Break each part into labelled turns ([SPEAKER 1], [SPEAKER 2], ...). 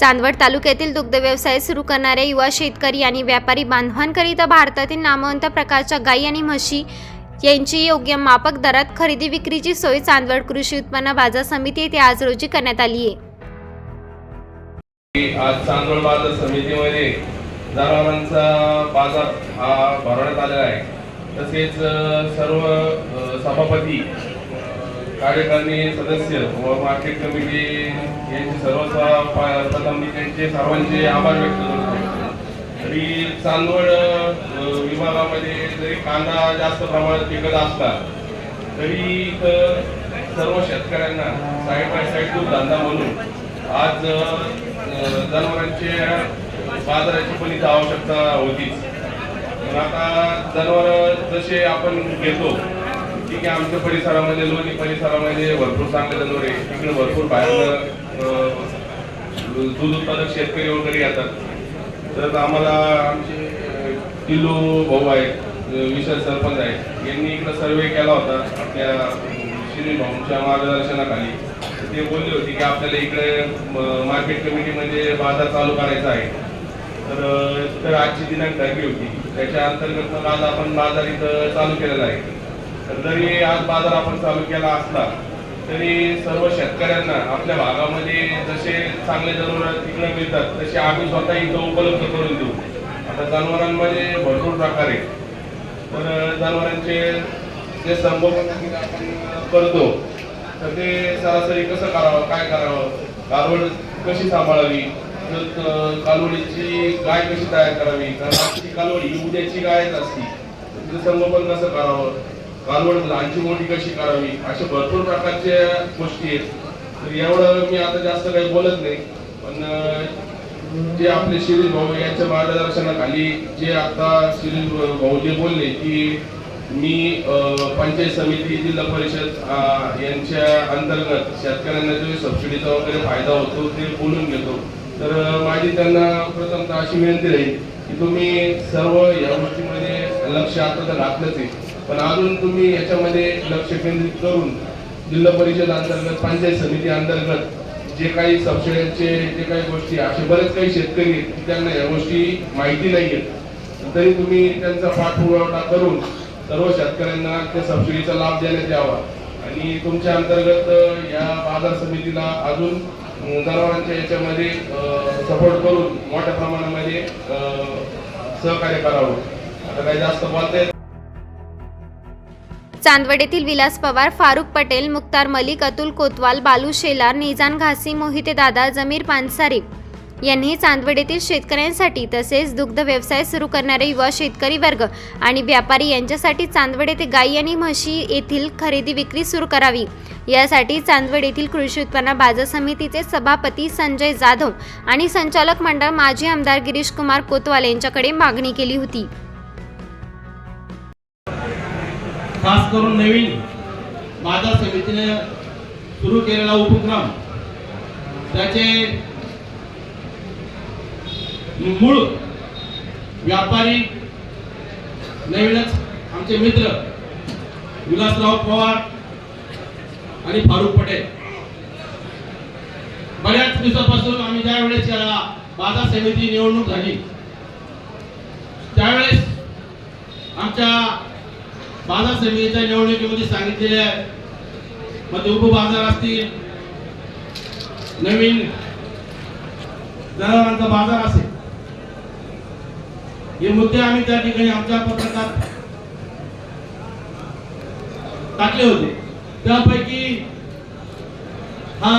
[SPEAKER 1] चांदवड तालुक्यातील दुग्ध व्यवसाय सुरू करणाऱ्या युवा शेतकरी आणि व्यापारी बांधवांकरिता भारतातील नामवंत प्रकारच्या गायी आणि म्हशी यांची योग्य मापक दरात खरेदी विक्रीची सोय चांदवड कृषी उत्पन्न बाजार समिती येथे आज रोजी करण्यात आली आहे.
[SPEAKER 2] आज चांदवड बाजार समितीमध्ये जनावरांचा बाजार हा भरवण्यात आलेला आहे. तसेच सर्व सभापती कार्यकारिणी सदस्य व मार्केट कमिटी यांचे सर्व प्रथम मी त्यांचे सर्वांचे आभार व्यक्त करतो. तरी चांदवड विभागामध्ये जरी कांदा जास्त प्रमाणात पिकत असला तरी इथं सर्व शेतकऱ्यांना साईड बाय साईड दूध धंदा म्हणून आज जनावरांचे बाजाराची पण इथं आवश्यकता होतीच. पण आता जनावर जसे आपण घेतो ठीक आहे आमच्या परिसरामध्ये लोणी परिसरामध्ये भरपूर चांगले जनावर आहे. तिकडे भरपूर बाहेर दूध उत्पादक शेतकरी वगैरे येतात. तर आम्हाला आमचे किल्लो भाऊ आहेत विशाल सरपंच आहेत. यांनी इकडे सर्वे केला होता आपल्या श्री भाऊंच्या मार्गदर्शनाखाली. ते बोलले होते की आपल्याला इकडे मार्केट मार्केट कमिटीमध्ये बाजार चालू करायचा आहे. तर तर आजची दिनांक ठरली होती. त्याच्या अंतर्गत मग आज आपण बाजार इथं चालू केलेला आहे. जरी आज बाजार आपण चालू केला असला तरी सर्व शेतकऱ्यांना आपल्या भागामध्ये जसे चांगले जनावर तिकडे मिळतात तसे आम्ही स्वतः इथं उपलब्ध करून देऊ. आता जनावरांमध्ये भरपूर प्रकार आहे तर जनावरांचे जे संगोपन आपण करतो तर ते सरासरी कसं करावं काय करावं? कालवड कशी सांभाळावी? तर, कालवडीची गाय कशी तयार करावी? कारण आजची कालवडी उद्याची गायच असती. तिचं संगोपन कसं करावं? कालवड लहानची म्हणजे मोठी कशी करावी? अशा भरपूर प्रकारच्या गोष्टी आहेत. तर एवढं मी आता जास्त काही बोलत नाही. पण जे आपले शिरीष भाऊ यांच्या मार्गदर्शनाखाली जे आता शिरीष भाऊ जे बोलले की मी पंचायत समिती जिल्हा परिषद यांच्या अंतर्गत शेतकऱ्यांना जो सबसिडीचा वगैरे फायदा होतो ते बोलून घेतो. तर माझी त्यांना प्रथमतः अशी विनंती राहील की तुम्ही सर्व या गोष्टीमध्ये लक्ष आता तर घातलंच आहे. पण अजून तुम्ही याच्यामध्ये लक्ष केंद्रित करून जिल्हा परिषद अंतर्गत पंचायत समिती अंतर्गत जे काही सबसिड्यांचे जे काही गोष्टी असे बरेच काही शेतकरी आहेत की त्यांना या गोष्टी माहिती नाही आहेत. तरी तुम्ही त्यांचा पाठपुरावठा करून सर्व शेतकऱ्यांना त्या सबसिडीचा लाभ देण्यात यावा. आणि तुमच्या अंतर्गत या बाजार समितीला अजून जनावरांच्या याच्यामध्ये सपोर्ट करून मोठ्या प्रमाणामध्ये सहकार्य करावं. आता काही जास्त बोलता येत
[SPEAKER 1] चांदवड येथील विलास पवार फारुख पटेल मुक्तार मलिक अतुल कोतवाल बालू शेलार निजान घासी मोहिते दादा जमीर पानसारे यांनी चांदवड येथील शेतकऱ्यांसाठी तसेच दुग्ध व्यवसाय सुरू करणारे युवा शेतकरी वर्ग आणि व्यापारी यांच्यासाठी चांदवड येथे गायी आणि म्हशी येथील खरेदी विक्री सुरू करावी. यासाठी चांदवड येथील कृषी उत्पन्न बाजार समितीचे सभापती संजय जाधव आणि संचालक मंडळ माजी आमदार गिरीश कुमार कोतवाल यांच्याकडे मागणी केली होती.
[SPEAKER 3] खास करून नवीन बाजार समितीने सुरू केलेला उपक्रम त्याचे मूळ व्यापारी नवीनच आमचे मित्र विलासराव पवार आणि फारुख पटेल. बऱ्याच दिवसापासून आम्ही ज्या वेळेस बाजार समिती निवडणूक झाली त्यावेळेस आमच्या बाजार समितीच्या निवडणुकीमध्ये सांगितलेले आहे मग ते उपबाजार असतील नवीन जनावरांचा बाजार असेल. हे मुद्दे आम्ही त्या ठिकाणी आमच्या पत्रकात टाकले होते. त्यापैकी हा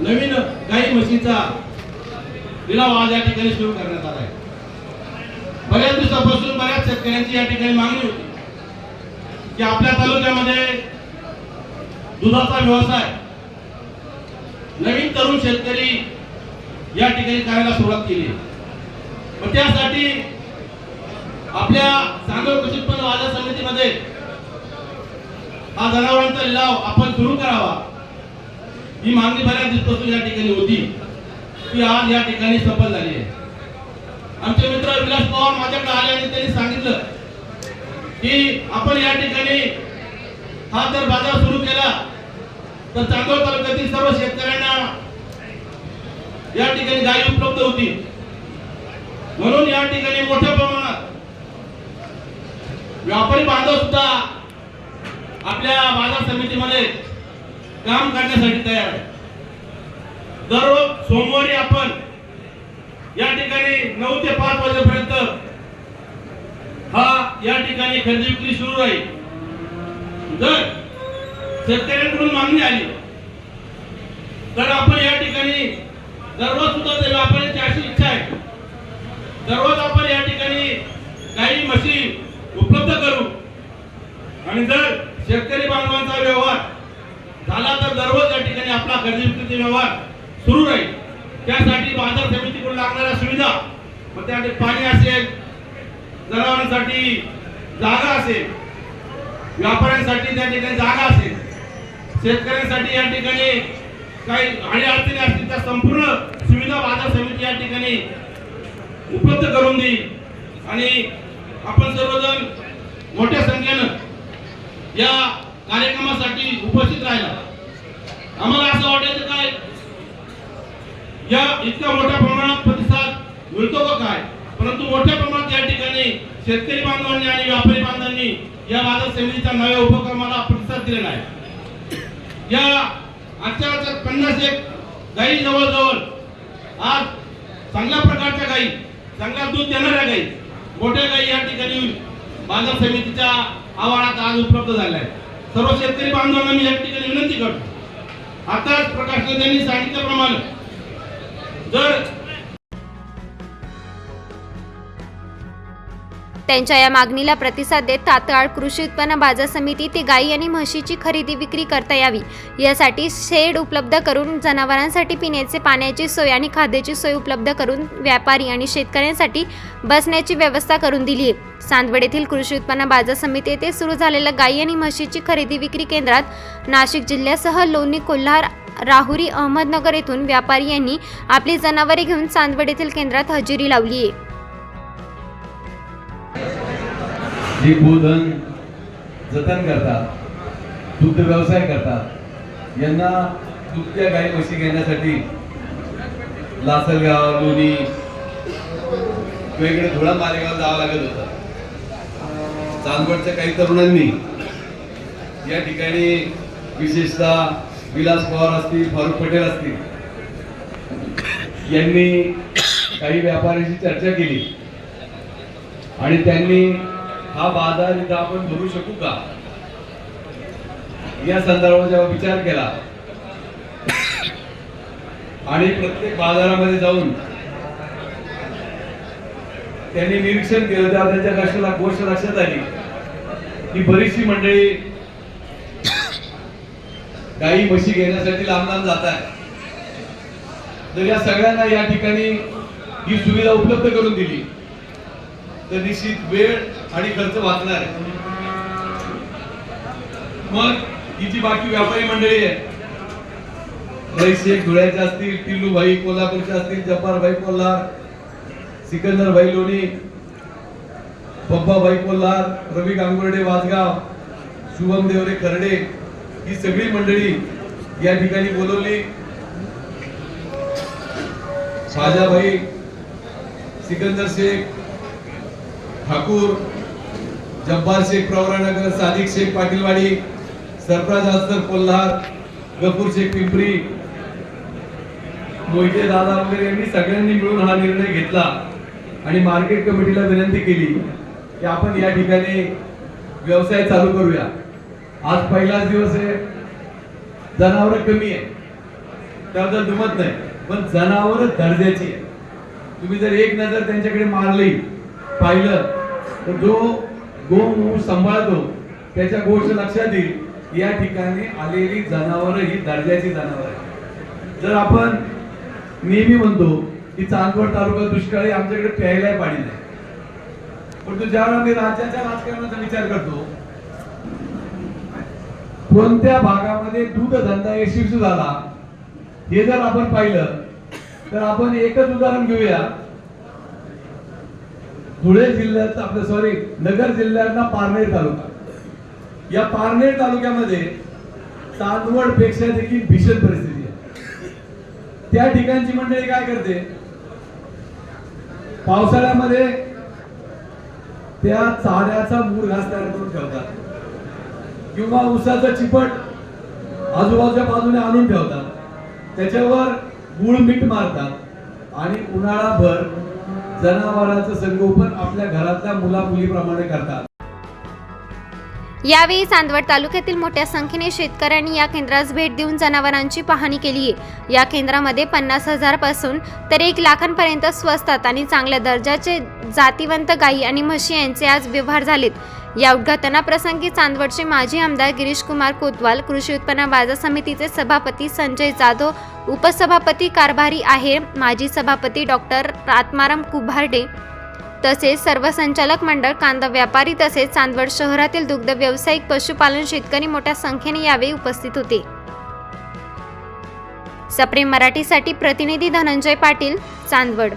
[SPEAKER 3] नवीन गाई म्हशीचा लिलाव आज या ठिकाणी सुरू करण्यात आला आहे. बऱ्याच दिवसापासून बऱ्याच शेतकऱ्यांची या ठिकाणी मागणी होती. की आपल्या तालुक्यामध्ये दुधाचा व्यवसाय नवीन तरुण शेतकरी या ठिकाणी करायला सुरुवात केली. मग त्यासाठी आपल्या सांगव कृषी उत्पन्न बाजार समितीमध्ये हा जनावरांचा लिलाव आपण सुरू करावा. ही मागणी बऱ्याच दिवसापासून या ठिकाणी होती. ती आज या ठिकाणी सफल झाली आहे. आमचे मित्र विलास पवार माझ्याकडे आले आणि त्यांनी की आपण या ठिकाणी हा जर बाजार सुरू केला तर चांदोड तालुक्यातील सर्व शेतकऱ्यांना या ठिकाणी गायी उपलब्ध होती म्हणून या ठिकाणी मोठ्या प्रमाणात व्यापारी बांधव सुद्धा आपल्या बाजार समितीमध्ये काम करण्यासाठी तयार आहे दररोज सोमवारी आपण या ठिकाणी नऊ ते पाच वाजेपर्यंत हा या ठिकाणी खरेदी विक्री सुरू राहील जर शेतकऱ्यांकडून मागणी आली तर आपण या ठिकाणी दररोज सुद्धा त्या व्यापाऱ्यांची अशी इच्छा आहे. दररोज आपण या ठिकाणी काही मशीन उपलब्ध करू. आणि जर शेतकरी बांधवांचा व्यवहार झाला तर दररोज या ठिकाणी आपला खरेदी विक्रीचा व्यवहार सुरू राहील. त्यासाठी बाजार समितीकडून लागणाऱ्या सुविधा मग त्या पाणी असेल जनावरांसाठी जागा असेल व्यापाऱ्यांसाठी त्या ठिकाणी जागा असेल शेतकऱ्यांसाठी या ठिकाणी काही आणि अडचणी असतील त्या संपूर्ण सुविधा बाजार समिती या ठिकाणी उपलब्ध करून देईल. आणि आपण सर्वजण मोठ्या संख्येनं या कार्यक्रमासाठी उपस्थित राहिला. आम्हाला असं वाटायचं काय या इतक्या मोठ्या प्रमाणात प्रतिसाद मिळतो का काय? परंतु मोठ्या प्रमाणात शेतकरी बांधवांनी आणि व्यापारी बांधवांनी या बाजार समितीच्या नव्या उपक्रमाला प्रतिसाद दिलेला आहे. या आजच्या आजच्या पन्नास एक गाई जवळजवळ आज चांगल्या प्रकारच्या गाई चांगला दूध देणाऱ्या गाई मोठ्या गाई या ठिकाणी बाजार समितीच्या आवारात आज उपलब्ध झाल्या आहेत. सर्व शेतकरी बांधवांना मी या ठिकाणी विनंती करतो. आताच प्रकाश यांनी सांगितल्याप्रमाणे जर
[SPEAKER 1] त्यांच्या या मागणीला प्रतिसाद देत तात्काळ कृषी उत्पन्न बाजार समिती ते गाई आणि म्हशीची खरेदी विक्री करता यावी. यासाठी शेड उपलब्ध करून जनावरांसाठी पिण्याचे पाण्याची सोय आणि खाद्याची सोय उपलब्ध करून व्यापारी आणि शेतकऱ्यांसाठी बसण्याची व्यवस्था करून दिली आहे. चांदवड येथील कृषी उत्पन्न बाजार समिती येथे सुरू झालेल्या गाई आणि म्हशीची खरेदी विक्री केंद्रात नाशिक जिल्ह्यासह लोणी कोल्हार राहुरी अहमदनगर येथून व्यापारी यांनी आपली जनावरे घेऊन चांदवड येथील केंद्रात हजेरी लावली आहे.
[SPEAKER 4] जे गोधन जतन करतात दुग्ध व्यवसाय करतात यांना दुभत्या गाई म्हशी घेण्यासाठी लासलगाव लोणी वेगळे धुळा मालेगाव जावं लागत होतं. चांदवडच्या काही तरुणांनी या ठिकाणी विशेषतः विलास पवार असतील फारुख पटेल असतील यांनी काही व्यापाऱ्यांशी चर्चा केली. आणि त्यांनी हा बाजार इथं आपण भरू शकू का? या संदर्भात जेव्हा विचार केला आणि प्रत्येक बाजारामध्ये जाऊन त्यांनी निरीक्षण केलं तेव्हा त्यांच्या कशाला गोष्ट लक्षात आली. की बरीचशी मंडळी गाई म्हशी घेण्यासाठी लांब लांब जात आहे तर या सगळ्यांना या ठिकाणी ही सुविधा उपलब्ध करून दिली. तर निश्चित वेळ आणि खर्च वाचणार आहे. मग ही जी बाकी व्यापारी मंडळी आहे रईस शेख धुळ्याचे असतील टिल्लू भाई कोल्हापूरचे असतील जब्बार भाई कोल्हार सिकंदर भाई लोणी पप्पा भाई कोल्हार रवी गांगुर्डे वासगाव शुभम देवरे खर्डे ही सगळी मंडळी या ठिकाणी बोलवली. शाजाभाई सिकंदर शेख ठाकूर जब्बार शेख प्रवरानगर सादिक शेख पाटीलवाडी सरफराज अस्तर कोल्हार गपूर शेख पिंपरी मोहिते दादा वगैरे यांनी सगळ्यांनी मिळून हा निर्णय घेतला आणि मार्केट कमिटीला विनंती केली की आपण या ठिकाणी व्यवसाय चालू करूया. आज पहिलाच दिवस आहे. जनावर कमी आहे. त्याबद्दल दुमत नाही. पण जनावर दर्जाची आहे. तुम्ही जर एक नजर त्यांच्याकडे मारली पाहिलं तर जो गो सांभाळतो. त्याच्या गोष्ट लक्षात येईल. या ठिकाणी आलेली जनावर ही दर्जाची जनावर आहे जर आपण नेहमी म्हणतो की चांदवड तालुका दुष्काळी आमच्याकडे प्यायलाही पाणी नाही. परंतु ज्यावेळेला मी राज्याच्या राजकारणाचा विचार करतो कोणत्या भागामध्ये दूध धंदा यशस्वी झाला हे जर आपण पाहिलं तर आपण एकच उदाहरण घेऊया. धुळे जिल्ह्याचा आपलं सॉरी नगर जिल्ह्यातला पारनेर तालुका. या पारनेर तालुक्यामध्ये चांदवडपेक्षा देखील भीषण परिस्थिती आहे. त्या ठिकाणची मंडळी काय करते? पावसाळ्यामध्ये त्या चाऱ्याचा मूळ घास तयार करून ठेवतात. किंवा उसाचं चिपट आजूबाजूच्या बाजूने आणून ठेवतात. त्याच्यावर गुळ मीठ मारतात. आणि उन्हाळाभर जनावरांचं संगोपन आपल्या घरातल्या मुला मुलीप्रमाणे करतात.
[SPEAKER 1] यावेळी चांदवड तालुक्यातील मोठ्या संख्येने शेतकऱ्यांनी या केंद्रास भेट देऊन जनावरांची पाहणी केली. आहे या केंद्रामध्ये पन्नास हजारपासून तर एक लाखांपर्यंत स्वस्तात आणि चांगल्या दर्जाचे जातीवंत गायी आणि म्हशी यांचे आज व्यवहार झालेत. या उद्घाटनाप्रसंगी चांदवडचे माजी आमदार गिरीश कुमार कोतवाल कृषी उत्पन्न बाजार समितीचे सभापती संजय जाधव उपसभापती कारभारी आहे माजी सभापती डॉक्टर आत्माराम कुभार्डे तसेच सर्व संचालक मंडळ कांदा व्यापारी तसेच चांदवड शहरातील दुग्ध व्यावसायिक पशुपालन शेतकरी मोठ्या संख्येने यावेळी उपस्थित होते. सप्रेम मराठीसाठी प्रतिनिधी धनंजय पाटील चांदवड.